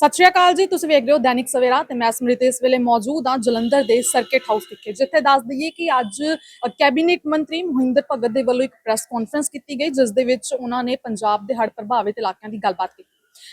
ਸਤਿ ਸ਼੍ਰੀ ਅਕਾਲ ਜੀ, ਤੁਸੀਂ ਵੇਖ ਰਹੇ ਹੋ ਦੈਨਿਕ ਸਵੇਰਾ ਤੇ ਮੈਂ ਸਮ੍ਰਿਤੀ ਇਸ ਵੇਲੇ ਮੌਜੂਦ ਹਾਂ ਜਲੰਧਰ ਦੇ ਸਰਕਿਟ ਹਾਊਸ ਵਿਖੇ, ਜਿੱਥੇ ਦੱਸ ਦਈਏ ਕਿ ਅੱਜ ਕੈਬਨਿਟ ਮੰਤਰੀ ਮਹਿੰਦਰ ਭਗਤ ਦੇ ਵੱਲੋਂ ਇੱਕ ਪ੍ਰੈਸ ਕਾਨਫਰੰਸ ਕੀਤੀ ਗਈ, ਜਿਸ ਦੇ ਵਿੱਚ ਉਹਨਾਂ ਨੇ ਪੰਜਾਬ ਦੇ ਹੜ੍ਹ ਪ੍ਰਭਾਵਿਤ ਇਲਾਕਿਆਂ ਦੀ ਗੱਲਬਾਤ ਕੀਤੀ।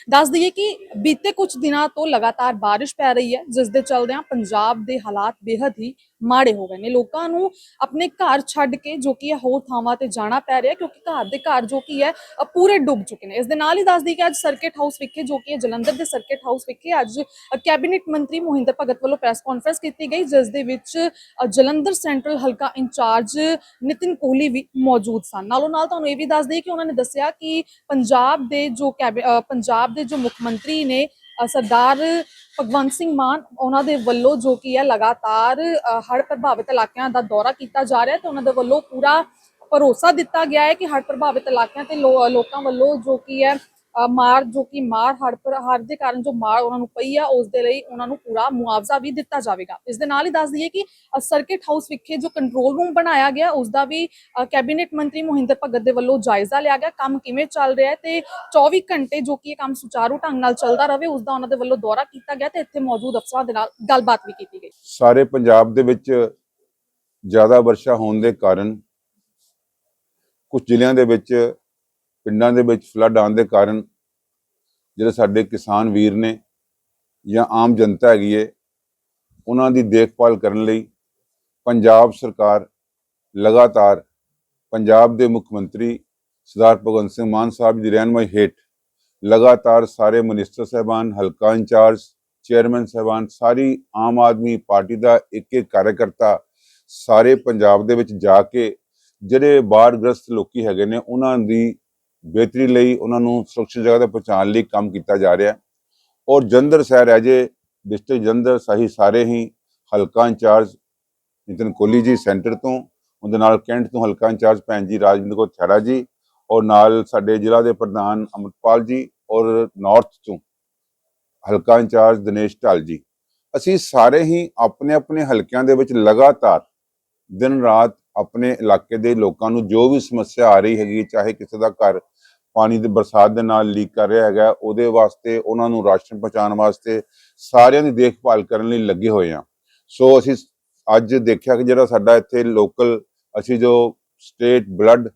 ਦੱਸ ਦਈਏ ਕਿ ਬੀਤੇ ਕੁਝ ਦਿਨਾਂ ਤੋਂ ਲਗਾਤਾਰ ਬਾਰਿਸ਼ ਪੈ ਰਹੀ ਹੈ ਜਿਸ ਦੇ ਚਲਦਿਆਂ ਪੰਜਾਬ ਦੇ ਹਾਲਾਤ ਬੇहद ਹੀ ਮਾੜੇ ਹੋ ਗਏ ਨੇ। ਲੋਕਾਂ ਨੂੰ ਆਪਣੇ ਘਰ ਛੱਡ ਕੇ ਜੋ ਕਿ ਹੋਰ ਥਾਵਾਂ ਤੇ ਜਾਣਾ ਪੈ ਰਿਹਾ ਕਿਉਂਕਿ ਘਰ ਦੇ ਘਰ ਜੋ ਕਿ ਹੈ ਪੂਰੇ ਡੁੱਬ ਚੁੱਕੇ ਨੇ। ਇਸ ਦੇ ਨਾਲ ਹੀ ਦੱਸ ਦਈਏ ਕਿ ਅੱਜ ਸਰਕਿਟ ਹਾਊਸ ਵਿਖੇ ਜੋ ਕਿ ਜਲੰਧਰ ਦੇ ਸਰਕਿਟ ਹਾਊਸ ਵਿਖੇ ਅੱਜ ਕੈਬਨਿਟ ਮੰਤਰੀ ਮੋਹਿੰਦਰ ਭਗਤ ਵੱਲੋਂ ਪ੍ਰੈਸ ਕਾਨਫਰੰਸ ਕੀਤੀ ਗਈ ਜਿਸ ਦੇ ਵਿੱਚ ਜਲੰਧਰ ਸੈਂਟਰਲ ਹਲਕਾ ਇੰਚਾਰਜ ਨਿਤਿਨ ਕੋਹਲੀ ਵੀ ਮੌਜੂਦ ਸਨ। ਨਾਲੋਂ ਨਾਲ ਤੁਹਾਨੂੰ ਇਹ ਵੀ ਦੱਸ ਦਈਏ ਕਿ ਉਹਨਾਂ ਨੇ ਦੱਸਿਆ ਕਿ ਪੰਜਾਬ ਦੇ ਜੋ ਕੈਬ- ਅ, ਪੰਜਾਬ ਦੇ ਜੋ ਮੁੱਖ ਮੰਤਰੀ ਨੇ ਸਰਦਾਰ ਭਗਵੰਤ ਸਿੰਘ ਮਾਨ ਉਹਨਾਂ ਦੇ ਵੱਲੋਂ ਜੋ ਕੀ ਹੈ ਲਗਾਤਾਰ ਅ, ਹੜ੍ਹ ਪ੍ਰਭਾਵਿਤ ਇਲਾਕਿਆਂ ਦਾ ਦੌਰਾ ਕੀਤਾ ਜਾ ਰਿਹਾ ਤੇ ਉਹਨਾਂ ਦੇ ਵੱਲੋਂ ਪੂਰਾ ਭਰੋਸਾ ਦਿੱਤਾ ਗਿਆ ਹੈ ਕਿ ਹੜ੍ਹ ਪ੍ਰਭਾਵਿਤ ਇਲਾਕਿਆਂ ਤੇ ਲੋ- ਲੋਕਾਂ ਵੱਲੋਂ ਜੋ ਕੀ ਹੈ ਮਾਰ ਜੋ ਕਿ ਮਾਰ ਹੜ੍ਹ ਪਰ ਹੜ੍ਹ ਦੇ ਕਾਰਨ ਜੋ ਮਾਰ ਉਹਨਾਂ ਨੂੰ ਪਈ ਆ, ਉਸ ਦੇ ਲਈ ਉਹਨਾਂ ਨੂੰ ਪੂਰਾ ਮੁਆਵਜ਼ਾ ਵੀ ਦਿੱਤਾ ਜਾਵੇਗਾ। ਇਸ ਦੇ ਨਾਲ ਹੀ ਦੱਸ ਦਈਏ ਕਿ ਸਰਕਿਟ ਹਾਊਸ ਵਿਖੇ ਜੋ ਕੰਟਰੋਲ ਰੂਮ ਬਣਾਇਆ ਗਿਆ, ਉਸ ਦਾ ਵੀ ਕੈਬਨਿਟ ਮੰਤਰੀ ਮੋਹਿੰਦਰ ਭਗਤ ਦੇ ਵੱਲੋਂ ਜਾਇਜ਼ਾ ਲਿਆ ਗਿਆ। ਕੰਮ ਕਿਵੇਂ ਚੱਲ ਰਿਹਾ ਹੈ ਤੇ 24 ਘੰਟੇ ਜੋ ਕਿ ਇਹ ਕੰਮ ਸੁਚਾਰੂ ਢੰਗ ਨਾਲ ਚੱਲਦਾ ਰਹੇ, ਉਸ ਦਾ ਉਹਨਾਂ ਦੇ ਵੱਲੋਂ ਦੌਰਾ ਕੀਤਾ ਗਿਆ ਤੇ ਇੱਥੇ ਮੌਜੂਦ ਅਫਸਰਾਂ ਦੇ ਨਾਲ ਗੱਲਬਾਤ ਵੀ ਕੀਤੀ ਗਈ। ਸਾਰੇ ਪੰਜਾਬ ਦੇ ਵਿੱਚ ਜ਼ਿਆਦਾ ਵਰਸ਼ਾ ਹੋਣ ਦੇ ਕਾਰਨ, ਕੁਝ ਜ਼ਿਲ੍ਹਿਆਂ ਦੇ ਵਿੱਚ, ਪਿੰਡਾਂ ਦੇ ਵਿੱਚ ਫਲੱਡ ਆਉਣ ਦੇ ਕਾਰਨ ਜਿਹੜੇ ਸਾਡੇ ਕਿਸਾਨ ਵੀਰ ਨੇ ਜਾਂ ਆਮ ਜਨਤਾ ਹੈਗੀ ਏ, ਉਹਨਾਂ ਦੀ ਦੇਖਭਾਲ ਕਰਨ ਲਈ ਪੰਜਾਬ ਸਰਕਾਰ ਲਗਾਤਾਰ ਪੰਜਾਬ ਦੇ ਮੁੱਖ ਮੰਤਰੀ ਸਰਦਾਰ ਭਗਵੰਤ ਸਿੰਘ ਮਾਨ ਸਾਹਿਬ ਦੀ ਰਹਿਨਮਾਈ ਹੇਠ ਲਗਾਤਾਰ ਸਾਰੇ ਮਿਨਿਸਟਰ ਸਹਿਬਾਨ, ਹਲਕਾ ਇੰਚਾਰਜ, ਚੇਅਰਮੈਨ ਸਾਹਿਬਾਨ, ਸਾਰੀ ਆਮ ਆਦਮੀ ਪਾਰਟੀ ਦਾ ਇੱਕ ਇੱਕ ਕਾਰਜਕਰਤਾ ਸਾਰੇ ਪੰਜਾਬ ਦੇ ਵਿੱਚ ਜਾ ਕੇ ਜਿਹੜੇ ਬਾੜਗ੍ਰਸਤ ਲੋਕੀ ਹੈਗੇ ਨੇ, ਉਹਨਾਂ ਦੀ ਬਿਹਤਰੀ ਲਈ ਉਹਨਾਂ ਨੂੰ ਸੁਰੱਖਿਅਤ ਜਗ੍ਹਾ ਤੇ ਪਹੁੰਚਾਉਣ ਲਈ ਕੰਮ ਕੀਤਾ ਜਾ ਰਿਹਾ ਹੈ। ਔਰ ਜਲੰਧਰ ਸ਼ਹਿਰ ਹੈ ਜੇ, ਡਿਸਟ੍ਰਿਕਟ ਜਲੰਧਰ ਸਹੀ ਸਾਰੇ ਹੀ ਹਲਕਾ ਇੰਚਾਰਜ ਨਿਤਨ ਕੋਹਲੀ ਜੀ ਸੈਂਟਰ ਤੋਂ, ਉਹਦੇ ਨਾਲ ਕੈਂਟ ਤੋਂ ਹਲਕਾ ਇੰਚਾਰਜ ਭੈਣ ਜੀ ਰਾਜਵਿੰਦਰ ਕੌਰ ਥੈਰਾ ਜੀ, ਔਰ ਨਾਲ ਸਾਡੇ ਜ਼ਿਲ੍ਹਾ ਦੇ ਪ੍ਰਧਾਨ ਅਮਰਪਾਲ ਜੀ ਔਰ ਨਾਰਥ ਤੋਂ ਹਲਕਾ ਇੰਚਾਰਜ ਦਿਨੇਸ਼ ਢਾਲ ਜੀ। ਅਸੀਂ ਸਾਰੇ ਹੀ ਆਪਣੇ ਆਪਣੇ ਹਲਕਿਆਂ ਦੇ ਵਿੱਚ ਲਗਾਤਾਰ ਦਿਨ ਰਾਤ ਆਪਣੇ ਇਲਾਕੇ ਦੇ ਲੋਕਾਂ ਨੂੰ ਜੋ ਵੀ ਸਮੱਸਿਆ ਆ ਰਹੀ ਹੈਗੀ, ਚਾਹੇ ਕਿਸੇ ਦਾ ਘਰ ਪਾਣੀ ਦੇ ਬਰਸਾਤ ਦੇ ਨਾਲ ਲੀਕ ਕਰ ਰਿਹਾ ਹੈਗਾ, ਉਹਦੇ ਵਾਸਤੇ ਉਹਨਾਂ ਨੂੰ ਰਾਸ਼ਨ ਪਹੁੰਚਾਉਣ ਵਾਸਤੇ ਸਾਰਿਆਂ ਦੀ ਦੇਖਭਾਲ ਕਰਨ ਲਈ ਲੱਗੇ ਹੋਏ ਆ ਸੋ ਅਸੀਂ ਅੱਜ ਦੇਖਿਆ ਕਿ ਜਿਹੜਾ ਸਾਡਾ ਇੱਥੇ ਲੋਕਲ ਅਸੀਂ ਜੋ ਸਟੇਟ ਬਲੱਡ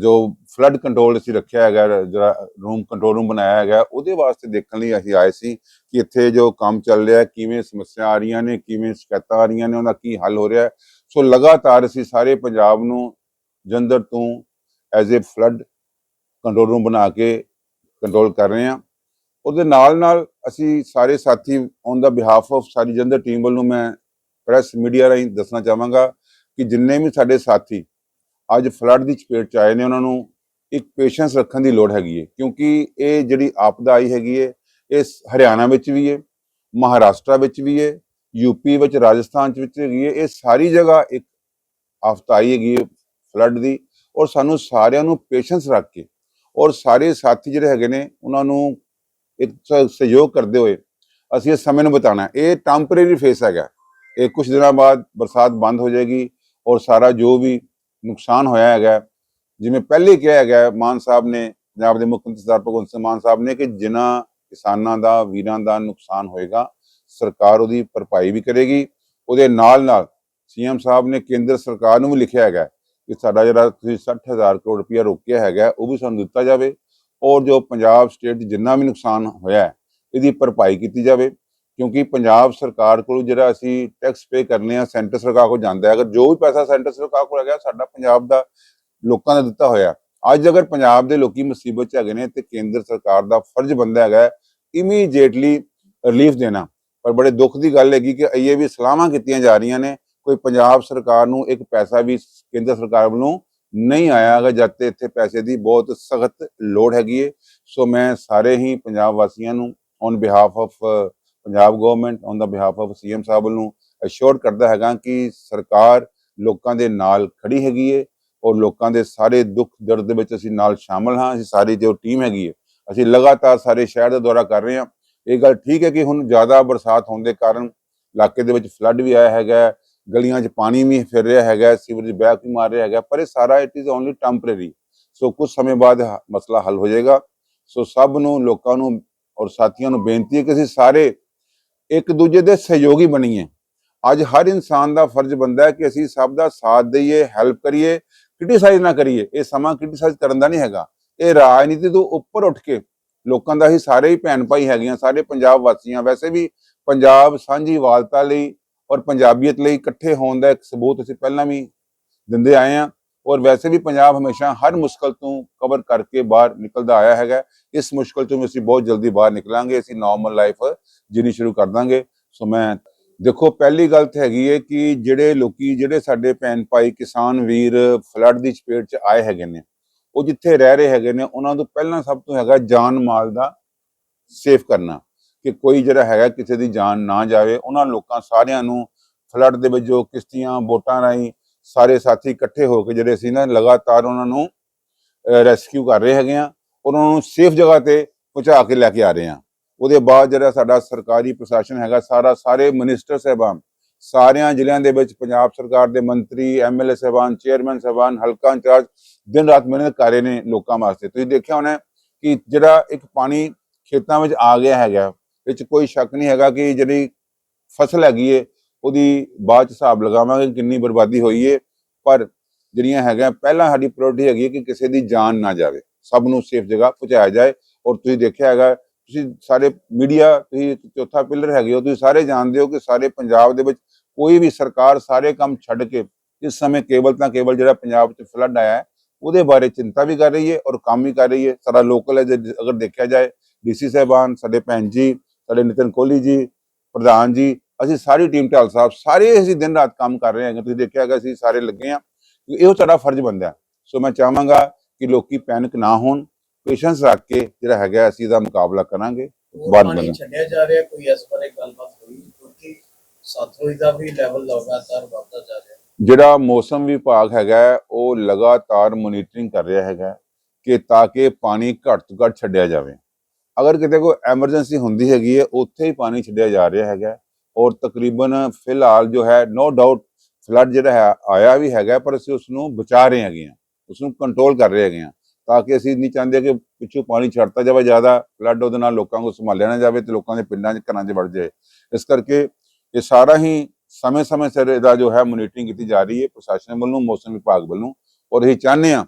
ਜੋ ਫਲੱਡ ਕੰਟਰੋਲ ਅਸੀਂ ਰੱਖਿਆ ਹੈਗਾ, ਜਿਹੜਾ ਰੂਮ ਕੰਟਰੋਲ ਰੂਮ ਬਣਾਇਆ ਹੈਗਾ, ਉਹਦੇ ਵਾਸਤੇ ਦੇਖਣ ਲਈ ਅਸੀਂ ਆਏ ਸੀ ਕਿ ਇੱਥੇ ਜੋ ਕੰਮ ਚੱਲ ਰਿਹਾ, ਕਿਵੇਂ ਸਮੱਸਿਆ ਆ ਰਹੀਆਂ ਨੇ, ਕਿਵੇਂ ਸ਼ਿਕਾਇਤਾਂ ਆ ਰਹੀਆਂ ਨੇ ਉਹਦਾ ਕੀ ਹੱਲ ਹੋ ਰਿਹਾ ਸੋ ਲਗਾਤਾਰ ਅਸੀਂ ਸਾਰੇ ਪੰਜਾਬ ਨੂੰ ਜੰਦਰ ਤੋਂ as a flood control room ਬਣਾ ਕੇ ਕੰਟਰੋਲ ਕਰ ਰਹੇ ਹਾਂ। ਉਹਦੇ ਨਾਲ ਨਾਲ ਅਸੀਂ ਸਾਰੇ ਸਾਥੀ ਔਨ ਦਾ ਬਿਹਾਫ ਆਫ ਸਾਰੀ ਜੰਦਰ ਟੀਮ ਵੱਲੋਂ ਮੈਂ ਪ੍ਰੈਸ ਮੀਡੀਆ ਰਾਹੀਂ ਦੱਸਣਾ ਚਾਹਾਂਗਾ ਕਿ ਜਿੰਨੇ ਵੀ ਸਾਡੇ ਸਾਥੀ ਅੱਜ ਫਲੱਡ ਦੀ ਚਪੇਟ ਚ ਆਏ ਨੇ ਉਹਨਾਂ ਨੂੰ ਇੱਕ ਪੇਸ਼ੈਂਸ ਰੱਖਣ ਦੀ ਲੋੜ ਹੈਗੀ ਹੈ ਕਿਉਂਕਿ ਇਹ ਜਿਹੜੀ ਆਪਦਾ ਆਈ ਹੈਗੀ ਹੈ ਇਹ ਹਰਿਆਣਾ ਵਿੱਚ ਵੀ ਹੈ ਮਹਾਰਾਸ਼ਟਰ ਵਿੱਚ ਵੀ ਹੈ ਯੂਪੀ ਵਿੱਚ, ਰਾਜਸਥਾਨ ਵਿੱਚ ਹੈਗੀ ਹੈ ਇਹ ਸਾਰੀ ਜਗ੍ਹਾ ਇੱਕ ਆਫਤ ਆਈ ਹੈਗੀ ਹੈ ਫਲੱਡ ਦੀ ਔਰ ਸਾਨੂੰ ਸਾਰਿਆਂ ਨੂੰ ਪੇਸ਼ੈਂਸ ਰੱਖ ਕੇ ਔਰ ਸਾਰੇ ਸਾਥੀ ਜਿਹੜੇ ਹੈਗੇ ਨੇ, ਉਹਨਾਂ ਨੂੰ ਇੱਕ ਸਹਿਯੋਗ ਕਰਦੇ ਹੋਏ ਅਸੀਂ ਇਸ ਸਮੇਂ ਨੂੰ ਬਤਾਣਾ ਇਹ ਟੈਂਪਰੇਰੀ ਫੇਸ ਹੈਗਾ। ਇਹ ਕੁਝ ਦਿਨਾਂ ਬਾਅਦ ਬਰਸਾਤ ਬੰਦ ਹੋ ਜਾਏਗੀ ਔਰ ਸਾਰਾ ਜੋ ਵੀ ਨੁਕਸਾਨ ਹੋਇਆ ਹੈਗਾ ਜਿਵੇਂ ਪਹਿਲੇ ਕਿਹਾ ਹੈਗਾ ਮਾਨ ਸਾਹਿਬ ਨੇ, ਪੰਜਾਬ ਦੇ ਮੁੱਖ ਮੰਤਰੀ ਸਰਦਾਰ ਭਗਵੰਤ ਸਿੰਘ ਮਾਨ ਸਾਹਿਬ ਨੇ ਕਿ ਜਿਨ੍ਹਾਂ ਕਿਸਾਨਾਂ ਦਾ, ਵੀਰਾਂ ਦਾ ਨੁਕਸਾਨ ਹੋਏਗਾ, ਸਰਕਾਰ ਉਹਦੀ ਭਰਪਾਈ ਵੀ ਕਰੇਗੀ। ਉਹਦੇ ਨਾਲ ਨਾਲ ਸੀਐਮ ਸਾਹਿਬ ਨੇ ਕੇਂਦਰ ਸਰਕਾਰ ਨੂੰ ਵੀ ਲਿਖਿਆ ਹੈਗਾ ਕਿ ਸਾਡਾ ਜਿਹੜਾ ਤੁਸੀਂ 60000 ਕਰੋੜ ਰੁਪਇਆ ਰੋਕਿਆ ਹੈਗਾ ਉਹ ਵੀ ਸਾਨੂੰ ਦਿੱਤਾ ਜਾਵੇ। ਔਰ ਜੋ ਪੰਜਾਬ ਸਟੇਟ 'ਚ ਜਿੰਨਾ ਵੀ ਨੁਕਸਾਨ ਹੋਇਆ ਇਹਦੀ ਭਰਪਾਈ ਕੀਤੀ ਜਾਵੇ। ਕਿਉਂਕਿ ਪੰਜਾਬ ਸਰਕਾਰ ਕੋਲ ਜਿਹੜਾ ਅਸੀਂ ਟੈਕਸ ਪੇ ਕਰਨੇ ਆ ਸੈਂਟਰ ਸਰਕਾਰ ਕੋਲ ਜਾਂਦਾ ਹੈ। ਅਗਰ ਜੋ ਵੀ ਪੈਸਾ ਸੈਂਟਰ ਸਰਕਾਰ ਕੋਲ ਹੈਗਾ, ਸਾਡਾ ਪੰਜਾਬ ਦਾ ਲੋਕਾਂ ਦਾ ਦਿੱਤਾ ਹੋਇਆ ਅੱਜ ਅਗਰ ਪੰਜਾਬ ਦੇ ਲੋਕੀ ਮੁਸੀਬਤ 'ਚ ਹੈਗੇ ਨੇ ਤੇ ਕੇਂਦਰ ਸਰਕਾਰ ਦਾ ਫਰਜ਼ ਬੰਦਾ ਹੈਗਾ ਇਮੀਡੀਏਟਲੀ ਰਿਲੀਫ ਦੇਣਾ। ਪਰ ਬੜੇ ਦੁੱਖ ਦੀ ਗੱਲ ਹੈਗੀ ਕਿ ਇਹ ਵੀ ਸਲਾਹਾਂ ਕੀਤੀਆਂ ਜਾ ਰਹੀਆਂ ਨੇ। ਕੋਈ ਪੰਜਾਬ ਸਰਕਾਰ ਨੂੰ ਇੱਕ ਪੈਸਾ ਵੀ ਕੇਂਦਰ ਸਰਕਾਰ ਵੱਲੋਂ ਨਹੀਂ ਆਇਆ ਹੈਗਾ, ਜਦ ਤੇ ਇੱਥੇ ਪੈਸੇ ਦੀ ਬਹੁਤ ਸਖਤ ਲੋੜ ਹੈਗੀ ਏ। ਸੋ ਮੈਂ ਸਾਰੇ ਹੀ ਪੰਜਾਬ ਵਾਸੀਆਂ ਨੂੰ on behalf of Punjab government on the behalf of CM sahib ਵੱਲੋਂ ਅਸ਼ੋਰ ਕਰਦਾ ਹੈਗਾ ਕਿ ਸਰਕਾਰ ਲੋਕਾਂ ਦੇ ਨਾਲ ਖੜੀ ਹੈਗੀ ਏ ਔਰ ਲੋਕਾਂ ਦੇ ਸਾਰੇ ਦੁੱਖ ਦਰਦ ਦੇ ਵਿੱਚ ਅਸੀਂ ਨਾਲ ਸ਼ਾਮਲ ਹਾਂ, ਅਸੀਂ ਸਾਰੀ ਜੋ ਟੀਮ ਹੈਗੀ ਏ, ਅਸੀਂ ਲਗਾਤਾਰ ਸਾਰੇ ਸ਼ਹਿਰ ਦਾ ਦੌਰਾ ਕਰ ਰਹੇ ਹਾਂ। ਇਹ ਗੱਲ ਠੀਕ ਹੈ ਕਿ ਹੁਣ ਜ਼ਿਆਦਾ ਬਰਸਾਤ ਹੋਣ ਦੇ ਕਾਰਨ ਇਲਾਕੇ ਦੇ ਵਿੱਚ ਫਲੱਡ ਵੀ ਆਇਆ ਹੈਗਾ, ਗਲੀਆਂ 'ਚ ਪਾਣੀ ਵੀ ਫਿਰ ਰਿਹਾ ਹੈਗਾ, ਸੀਵਰੇਜ ਬੈਕ ਵੀ ਮਾਰ ਰਿਹਾ ਹੈਗਾ, ਪਰ ਇਹ ਸਾਰਾ it is only temporary so ਕੁਝ ਸਮੇਂ ਬਾਅਦ ਮਸਲਾ ਹੱਲ ਹੋ ਜਾਏਗਾ ਸੋ ਸਭ ਨੂੰ, ਲੋਕਾਂ ਨੂੰ ਔਰ ਸਾਥੀਆਂ ਨੂੰ ਬੇਨਤੀ ਹੈ ਕਿ ਅਸੀਂ ਸਾਰੇ ਇੱਕ ਦੂਜੇ ਦੇ ਸਹਿਯੋਗੀ ਬਣੀਏ। ਅੱਜ ਹਰ ਇਨਸਾਨ ਦਾ ਫਰਜ਼ ਬਣਦਾ ਹੈ ਕਿ ਅਸੀਂ ਸਭ ਦਾ ਸਾਥ ਦਈਏ ਹੈਲਪ ਕਰੀਏ ਕ੍ਰਿਟਿਸਾਈਜ਼ ਨਾ ਕਰੀਏ। ਇਹ ਸਮਾਂ ਕ੍ਰਿਟਿਸਾਈਜ਼ ਕਰਨ ਦਾ ਨਹੀਂ ਹੈਗਾ। ਇਹ ਰਾਜਨੀਤੀ ਤੋਂ ਉੱਪਰ ਉੱਠ ਕੇ ਲੋਕਾਂ ਦਾ ਹੀ ਸਾਰੇ ਹੀ ਭੈਣ ਭਾਈ ਹੈਗੀਆਂ, ਸਾਰੇ ਪੰਜਾਬ ਵਾਸੀਆਂ, ਵੈਸੇ ਵੀ ਪੰਜਾਬ ਸਾਂਝੀ ਵਾਲਤਾ ਲਈ ਔਰ ਪੰਜਾਬੀਅਤ ਲਈ ਇਕੱਠੇ ਹੋਣ ਦਾ ਇੱਕ ਸਬੂਤ ਅਸੀਂ ਪਹਿਲਾਂ ਵੀ ਦਿੰਦੇ ਆਏ ਹਾਂ। ਔਰ ਵੈਸੇ ਵੀ ਪੰਜਾਬ ਹਮੇਸ਼ਾ ਹਰ ਮੁਸ਼ਕਲ ਤੋਂ ਕਵਰ ਕਰਕੇ ਬਾਹਰ ਨਿਕਲਦਾ ਆਇਆ ਹੈਗਾ ਇਸ ਮੁਸ਼ਕਲ ਤੋਂ ਵੀ ਅਸੀਂ ਬਹੁਤ ਜਲਦੀ ਬਾਹਰ ਨਿਕਲਾਂਗੇ, ਅਸੀਂ ਨਾਰਮਲ ਲਾਈਫ ਜੀਣੀ ਸ਼ੁਰੂ ਕਰ ਦਾਂਗੇ। ਸੋ ਮੈਂ ਦੇਖੋ, ਪਹਿਲੀ ਗੱਲ ਤਾਂ ਹੈਗੀ ਹੈ ਕਿ ਜਿਹੜੇ ਲੋਕੀ, ਜਿਹੜੇ ਸਾਡੇ ਭੈਣ ਭਾਈ ਕਿਸਾਨ ਵੀਰ ਫਲੱਡ ਦੀ ਚਪੇਟ 'ਚ ਆਏ ਹੈਗੇ ਨੇ, ਉਹ ਜਿੱਥੇ ਰਹਿ ਰਹੇ ਹੈਗੇ ਨੇ, ਉਹਨਾਂ ਨੂੰ ਪਹਿਲਾਂ ਸਭ ਤੋਂ ਹੈਗਾ ਜਾਨ ਮਾਲ ਦਾ ਸੇਫ ਕਰਨਾ। ਕਿ ਕੋਈ ਜਿਹੜਾ ਹੈਗਾ ਕਿਸੇ ਦੀ ਜਾਨ ਨਾ ਜਾਵੇ, ਉਹਨਾਂ ਲੋਕਾਂ ਸਾਰਿਆਂ ਨੂੰ ਫਲੱਡ ਦੇ ਵਿੱਚ ਜੋ ਕਿਸ਼ਤੀਆਂ ਬੋਟਾਂ ਰਾਹੀਂ ਸਾਰੇ ਸਾਥੀ ਇਕੱਠੇ ਹੋ ਕੇ ਜਿਹੜੇ ਸੀ ਨਾ, ਲਗਾਤਾਰ ਉਹਨਾਂ ਨੂੰ ਰੈਸਕਿਊ ਕਰ ਰਹੇ ਹੈਗੇ ਆ। ਉਹਨਾਂ ਨੂੰ ਸੇਫ ਜਗ੍ਹਾ ਤੇ ਪਹੁੰਚਾ ਕੇ ਲੈ ਕੇ ਆ ਰਹੇ ਆ। ਉਹਦੇ ਬਾਅਦ ਜਿਹੜਾ ਸਾਡਾ ਸਰਕਾਰੀ ਪ੍ਰਸ਼ਾਸਨ ਹੈਗਾ, ਸਾਰਾ ਸਾਰੇ ਮਿਨਿਸਟਰ ਸਾਹਿਬਾਨ, ਸਾਰਿਆਂ ਜ਼ਿਲ੍ਹਿਆਂ ਦੇ ਵਿੱਚ ਪੰਜਾਬ ਸਰਕਾਰ ਦੇ ਮੰਤਰੀ ਐਮਐਲਏ ਸਾਹਿਬਾਨ ਚੇਅਰਮੈਨ ਸਾਹਿਬਾਨ, ਹਲਕਾ ਇੰਚਾਰਜ ਦਿਨ ਰਾਤ ਮਿਹਨਤ ਕਰ ਰਹੇ ਨੇ ਲੋਕਾਂ ਵਾਸਤੇ। ਤੁਸੀਂ ਦੇਖਿਆ ਹੋਣਾ ਕਿ ਜਿਹੜਾ ਇੱਕ ਪਾਣੀ ਖੇਤਾਂ ਵਿੱਚ ਆ ਗਿਆ ਹੈਗਾ, ਵਿੱਚ ਕੋਈ ਸ਼ੱਕ ਨਹੀਂ ਹੈਗਾ ਕਿ ਜਿਹੜੀ ਫਸਲ ਹੈਗੀ ਏ ਉਹਦੀ ਬਾਅਦ ਚ ਹਿਸਾਬ ਲਗਾਵਾਂਗੇ ਕਿ ਕਿੰਨੀ ਬਰਬਾਦੀ ਹੋਈ ਏ। ਪਰ ਜਿਹੜੀਆਂ ਹੈਗਾ ਪਹਿਲਾਂ ਸਾਡੀ ਪ੍ਰਾਇੋਰਟੀ ਹੈਗੀ ਹੈ ਕਿ ਕਿਸੇ ਦੀ ਜਾਨ ਨਾ ਜਾਵੇ। ਸਭ ਨੂੰ ਸੇਫ ਜਗ੍ਹਾ ਪਹੁੰਚਾਇਆ ਜਾਏ। ਔਰ ਤੁਸੀਂ ਦੇਖਿਆ ਹੈਗਾ, ਤੁਸੀਂ ਸਾਰੇ ਮੀਡੀਆ ਤੁਸੀਂ ਚੌਥਾ ਪਿਲਰ ਹੈਗੇ ਹੋ ਤੁਸੀਂ ਸਾਰੇ ਜਾਣਦੇ ਹੋ ਕਿ ਸਾਰੇ ਪੰਜਾਬ ਦੇ ਵਿੱਚ ਕੋਈ ਵੀ ਸਰਕਾਰ ਸਾਰੇ ਕੰਮ ਛੱਡ ਕੇ ਇਸ ਸਮੇਂ ਕੇਵਲ ਤਾਂ ਕੇਵਲ ਜਿਹੜਾ ਪੰਜਾਬ 'ਚ ਫਲੱਡ ਆਇਆ ਉਹਦੇ ਬਾਰੇ ਚਿੰਤਾ ਵੀ ਕਰ ਰਹੀ ਹੈ ਔਰ ਕੰਮ ਵੀ ਕਰ ਰਹੀ ਹੈ ਸਾਡਾ ਲੋਕਲ ਹੈ ਜੇ ਅਗਰ ਦੇਖਿਆ ਜਾਏ ਡੀਸੀ ਸਾਹਿਬਾਨ, ਸਾਡੇ ਭੈਣ ਜੀ, ਸਾਡੇ ਨਿਤਨ ਕੋਹਲੀ ਜੀ, ਪ੍ਰਧਾਨ ਜੀ ਅਸੀਂ ਸਾਰੀ ਟੀਮ ਢਾਲ ਸਾਹਿਬ ਸਾਰੇ ਅਸੀਂ ਦਿਨ ਰਾਤ ਕੰਮ ਕਰ ਰਹੇ ਹਾਂ ਤੁਸੀਂ ਦੇਖਿਆ ਹੈਗਾ ਅਸੀਂ ਸਾਰੇ ਲੱਗੇ ਹਾਂ। ਇਹੋ ਸਾਡਾ ਫਰਜ਼ ਬਣਦਾ ਹੈ। ਸੋ ਮੈਂ ਚਾਹਾਂਗਾ ਕਿ ਲੋਕੀ ਪੈਨਿਕ ਨਾ ਹੋਣ ਪੇਸ਼ੈਂਸ ਰੱਖ ਕੇ ਜਿਹੜਾ ਹੈਗਾ ਅਸੀਂ ਇਹਦਾ ਮੁਕਾਬਲਾ ਕਰਾਂਗੇ। ਪਾਣੀ ਬਣਾ। ਛੱਡਿਆ ਜਾ ਰਿਹਾ ਕੋਈ ਇਸ ਬਾਰੇ ਗੱਲਬਾਤ ਹੋਈ? ਕਿਉਂਕਿ ਸਤਲੁਜ ਦਾ ਵੀ ਲੈਵਲ ਲਗਾਤਾਰ ਵਧਦਾ ਜਾ ਰਿਹਾ। ਜਿਹੜਾ ਮੌਸਮ ਵਿਭਾਗ ਹੈਗਾ ਉਹ ਲਗਾਤਾਰ ਮੋਨੀਟਰਿੰਗ ਕਰ ਰਿਹਾ ਹੈਗਾ ਕਿ ਤਾਂ ਕਿ ਪਾਣੀ ਘੱਟ ਤੋਂ ਘੱਟ ਛੱਡਿਆ ਜਾਵੇ। ਅਗਰ ਕਿਤੇ ਕੋਈ ਐਮਰਜੈਂਸੀ ਹੁੰਦੀ ਹੈਗੀ ਹੈ ਉੱਥੇ ਹੀ ਪਾਣੀ ਛੱਡਿਆ ਜਾ ਰਿਹਾ ਹੈਗਾ ਔਰ ਤਕਰੀਬਨ ਫਿਲਹਾਲ ਜੋ ਹੈ ਨੋ ਡਾਊਟ ਫਲੱਡ ਜਿਹੜਾ ਹੈ ਆਇਆ ਵੀ ਹੈਗਾ ਪਰ ਅਸੀਂ ਉਸ ਨੂੰ ਬਚਾ ਰਹੇ ਹੈਗੇ ਹਾਂ। ਉਸ ਨੂੰ ਕੰਟਰੋਲ ਕਰ ਰਹੇ ਹੈਗੇ ਹਾਂ। ਤਾਂ ਕਿ ਅਸੀਂ ਨਹੀਂ ਚਾਹੁੰਦੇ ਕਿ ਪਿੱਛੋਂ ਪਾਣੀ ਛੱਡਤਾ ਜਾਵੇ ਜ਼ਿਆਦਾ ਫਲੱਡ ਉਹਦੇ ਨਾਲ ਲੋਕਾਂ ਨੂੰ ਸੰਭਾਲਿਆ ਨਾ ਜਾਵੇ ਤੇ ਲੋਕਾਂ ਦੇ ਪਿੰਡਾਂ 'ਚ ਘਰਾਂ 'ਚ ਵੜ ਜਾਏ। ਇਸ ਕਰਕੇ ਇਹ ਸਾਰਾ ਹੀ ਸਮੇਂ-ਸਮੇਂ ਸਿਰ ਇਹਦਾ ਜੋ ਹੈ ਮੋਨੀਟਰਿੰਗ ਕੀਤੀ ਜਾ ਰਹੀ ਹੈ ਪ੍ਰਸ਼ਾਸਨ ਵੱਲੋਂ ਮੌਸਮ ਵਿਭਾਗ ਵੱਲੋਂ। ਔਰ ਇਹ ਚਾਹੁੰਦੇ ਆ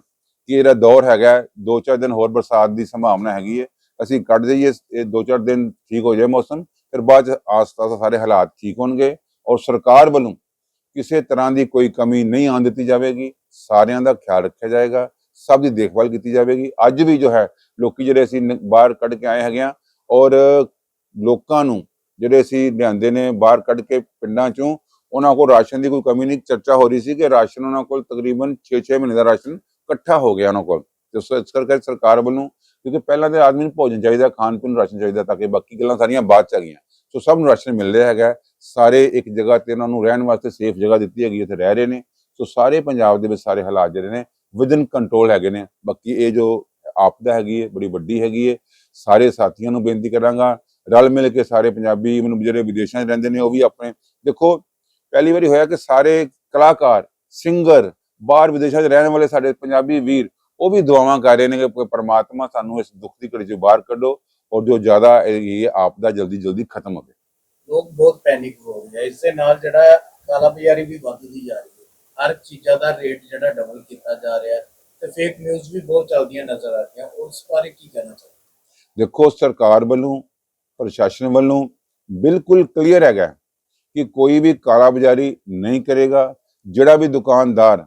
ਕਿ ਇਹਦਾ ਦੌਰ ਹੈਗਾ ਹੈ, ਦੋ ਚਾਰ ਦਿਨ ਹੋਰ ਬਰਸਾਤ ਦੀ ਸੰਭਾਵਨਾ ਹੈਗੀ ਹੈ। ਅਸੀਂ ਕੱਢ ਜਾਈਏ ਇਹ ਦੋ ਚਾਰ ਦਿਨ ਠੀਕ ਹੋ ਜਾਏ ਮੌਸਮ। ਫਿਰ ਬਾਅਦ 'ਚ ਆਸ ਸਾਰੇ ਹਾਲਾਤ ਠੀਕ ਹੋਣਗੇ ਔਰ ਸਰਕਾਰ ਵੱਲੋਂ ਕਿਸੇ ਤਰ੍ਹਾਂ ਦੀ ਕੋਈ ਕਮੀ ਨਹੀਂ ਆਉਣ ਦਿੱਤੀ ਜਾਵੇਗੀ। ਸਾਰਿਆਂ ਦਾ ਖਿਆਲ ਰੱਖਿਆ ਜਾਏਗਾ। ਸਭ ਦੀ ਦੇਖਭਾਲ ਕੀਤੀ ਜਾਵੇਗੀ। ਅੱਜ ਵੀ ਜੋ ਹੈ, ਲੋਕੀ ਜਿਹੜੇ ਅਸੀਂ ਬਾਹਰ ਕੱਢ ਕੇ ਆਏ ਹੈਗੇ ਆ ਔਰ ਲੋਕਾਂ ਨੂੰ ਜਿਹੜੇ ਅਸੀਂ ਲਿਆਂਦੇ ਨੇ ਬਾਹਰ ਕੱਢ ਕੇ ਪਿੰਡਾਂ ਚੋਂ, ਉਹਨਾਂ ਕੋਲ ਰਾਸ਼ਨ ਦੀ ਕੋਈ ਕਮੀ ਨਹੀਂ। ਚਰਚਾ ਹੋ ਰਹੀ ਸੀ ਕਿ ਰਾਸ਼ਨ ਉਹਨਾਂ ਕੋਲ ਤਕਰੀਬਨ 6-6 ਮਹੀਨੇ ਦਾ ਰਾਸ਼ਨ ਇਕੱਠਾ ਹੋ ਗਿਆ ਉਹਨਾਂ ਕੋਲ। ਇਸ ਕਰਕੇ ਸਰਕਾਰ ਵੱਲੋਂ ਕਿਉਂਕਿ ਪਹਿਲਾਂ ਤੇ ਆਦਮੀ ਨੂੰ ਭੋਜਨ ਚਾਹੀਦਾ, ਖਾਣ ਪੀਣ ਨੂੰ ਰਾਸ਼ਨ ਚਾਹੀਦਾ ਤਾਂ ਕਿ ਬਾਕੀ ਗੱਲਾਂ ਸਾਰੀਆਂ ਬਾਅਦ ਚ ਆ ਗਈਆਂ। ਸੋ ਸਭ ਨੂੰ ਰਾਸ਼ਨ ਮਿਲ ਰਿਹਾ ਹੈਗਾ। ਸਾਰੇ ਇੱਕ ਜਗ੍ਹਾ ਤੇ ਉਹਨਾਂ ਨੂੰ ਰਹਿਣ ਵਾਸਤੇ ਸੇਫ ਜਗ੍ਹਾ ਦਿੱਤੀ ਹੈਗੀ, ਉੱਥੇ ਰਹਿ ਰਹੇ ਨੇ। ਸੋ ਸਾਰੇ ਪੰਜਾਬ ਦੇ ਵਿੱਚ ਸਾਰੇ ਹਾਲਾਤ ਜਿਹੜੇ ਨੇ ਵਿਦਨ ਕੰਟਰੋਲ ਹੈਗੇ ਨੇ। ਬਾਕੀ ਇਹ ਜੋ ਆਪਦਾ ਹੈਗੀ ਹੈ ਬੜੀ ਵੱਡੀ ਹੈਗੀ ਹੈ ਸਾਰੇ ਸਾਥੀਆਂ ਨੂੰ ਬੇਨਤੀ ਕਰਾਂਗਾ, ਰਲ ਮਿਲ ਕੇ ਸਾਰੇ ਪੰਜਾਬੀ ਮੈਨੂੰ ਜਿਹੜੇ ਵਿਦੇਸ਼ਾਂ 'ਚ ਰਹਿੰਦੇ ਨੇ, ਉਹ ਵੀ ਆਪਣੇ। ਦੇਖੋ, ਪਹਿਲੀ ਵਾਰੀ ਹੋਇਆ ਕਿ ਸਾਰੇ ਕਲਾਕਾਰ ਸਿੰਗਰ ਬਾਹਰ ਵਿਦੇਸ਼ਾਂ 'ਚ ਰਹਿਣ ਵਾਲੇ ਸਾਡੇ ਪੰਜਾਬੀ ਵੀਰ ਉਹ ਵੀ ਦੁਆਵਾਂ ਕਰ ਰਹੇ ਨੇ ਕਿ ਪਰਮਾਤਮਾ ਸਾਨੂੰ ਇਸ ਦੁੱਖ ਦੀ ਘੜੀ 'ਚੋਂ ਬਾਹਰ ਕੱਢੋ ਔਰ ਜੋ ਜ਼ਿਆਦਾ ਇਹ ਆਪਦਾ ਜਲਦੀ ਜਲਦੀ ਖਤਮ ਹੋਵੇ। ਲੋਕ ਬਹੁਤ ਪੈਨਿਕ ਹੋ ਰਹੇ ਆ। ਇਸ ਦੇ ਨਾਲ ਜਿਹੜਾ ਕਾਲਾ ਬਾਜ਼ਾਰੀ ਵੀ ਵੱਧਦੀ ਜਾ ਰਹੀ ਹੈ। ਹਰ ਚੀਜ਼ਾਂ ਦਾ ਰੇਟ ਜਿਹੜਾ ਡਬਲ ਕੀਤਾ ਜਾ ਰਿਹਾ ਹੈ ਤੇ ਫੇਕ ਨਿਊਜ਼ ਵੀ ਬਹੁਤ ਚੱਲਦੀਆਂ ਨਜ਼ਰ ਆ ਰਹੀਆਂ। ਉਸ ਬਾਰੇ ਕੀ ਕਹਿਣਾ ਚਾਹੁੰਦੇ ਦੇਖੋ ਸਰਕਾਰ ਵੱਲੋਂ ਪ੍ਰਸ਼ਾਸਨ ਵੱਲੋਂ ਬਿਲਕੁਲ ਕਲੀਅਰ ਹੈਗਾ ਕਿ ਕੋਈ ਵੀ ਕਾਲਾਬਾਜ਼ਾਰੀ ਨਹੀਂ ਕਰੇਗਾ। ਜਿਹੜਾ ਵੀ ਦੁਕਾਨਦਾਰ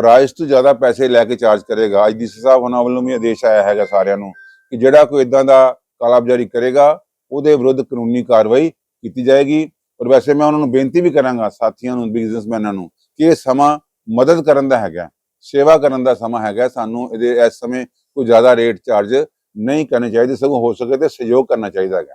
ਪ੍ਰਾਈਸ ਤੋਂ ਜ਼ਿਆਦਾ ਪੈਸੇ ਲੈ ਕੇ ਚਾਰਜ ਕਰੇਗਾ। ਅੱਜ ਦੀ ਸਾਹਿਬ ਉਹਨਾਂ ਵੱਲੋਂ ਵੀ ਆਦੇਸ਼ ਆਇਆ ਹੈਗਾ ਸਾਰਿਆਂ ਨੂੰ ਕਿ ਜਿਹੜਾ ਕੋਈ ਇਦਾਂ ਦਾ ਕਾਲਾਬਾਜ਼ਾਰੀ ਕਰੇਗਾ, ਉਹਦੇ ਵਿਰੁੱਧ ਕਾਨੂੰਨੀ ਕਾਰਵਾਈ ਕੀਤੀ ਜਾਏਗੀ। ਔਰ ਵੈਸੇ ਮੈਂ ਉਹਨਾਂ ਨੂੰ ਬੇਨਤੀ ਵੀ ਕਰਾਂਗਾ, ਸਾਥੀਆਂ ਨੂੰ ਬਿਜ਼ਨਸਮੈਨਾਂ ਨੂੰ, ਕਿ ਇਹ ਸਮਾਂ ਮਦਦ ਕਰਨ ਦਾ ਹੈਗਾ, ਸੇਵਾ ਕਰਨ ਦਾ ਸਮਾਂ ਹੈਗਾ। ਸਾਨੂੰ ਇਹਦੇ ਇਸ ਸਮੇਂ ਕੋਈ ਜ਼ਿਆਦਾ ਰੇਟ ਚਾਰਜ ਨਹੀਂ ਕਰਨੇ ਚਾਹੀਦੇ। ਸਗੋਂ ਹੋ ਸਕੇ ਤੇ ਸਹਿਯੋਗ ਕਰਨਾ ਚਾਹੀਦਾ ਹੈਗਾ।